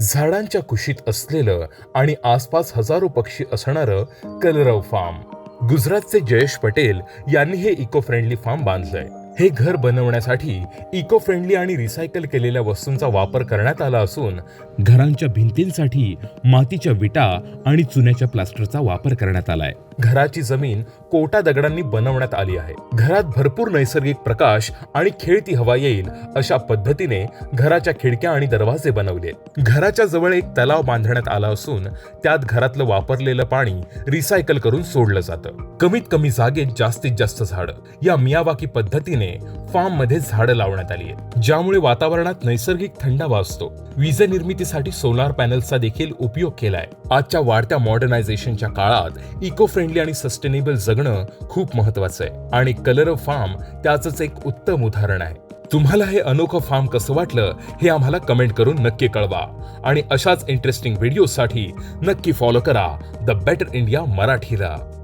झाडांच्या कुशीत असलेलं आणि आसपास हजारो पक्षी असणारं कलरव फार्म. गुजरातचे जयेश पटेल यांनी हे इको फ्रेंडली फार्म बांधलंय. हे घर बनवण्यासाठी इको फ्रेंडली आणि रिसायकल केलेल्या वस्तूंचा वापर करण्यात आला असून घरांच्या भिंतींसाठी मातीच्या विटा आणि चुन्याच्या प्लास्टरचा वापर करण्यात आलाय. घराची जमीन कोटा दगडांनी बनवण्यात आली आहे. घरात भरपूर नैसर्गिक प्रकाश आणि खेळती हवा येईल अशा पद्धतीने घराच्या खिडक्या आणि दरवाजे बनवले. घराच्या जवळ एक तलाव बांधण्यात आला असून त्यात घरातलं वापरलेलं पाणी रिसायकल करून सोडलं जातं. कमीत कमी जागेत जास्तीत जास्त झाडं. या मियावाकी पद्धतीने फार्ममध्ये झाडं लावण्यात आली आहेत. ज्यामुळे वातावरणात नैसर्गिक थंडावा असतो. वीज निर्मितीसाठी सोलार पॅनल्सचा देखील उपयोग केलाय. आजच्या वाढत्या मॉडर्नायझेशनच्या काळात इको फ्रेंडली आणि सस्टेनेबल जगणं खूप महत्वाचं आहे. आणि कलर फार्म त्याच एक उत्तम उदाहरण आहे. तुम्हाला हे अनोखं फार्म कसं वाटलं हे आम्हाला कमेंट करून नक्की कळवा. आणि अशाच इंटरेस्टिंग व्हिडिओसाठी नक्की फॉलो करा. द बेटर इंडिया मराठीला.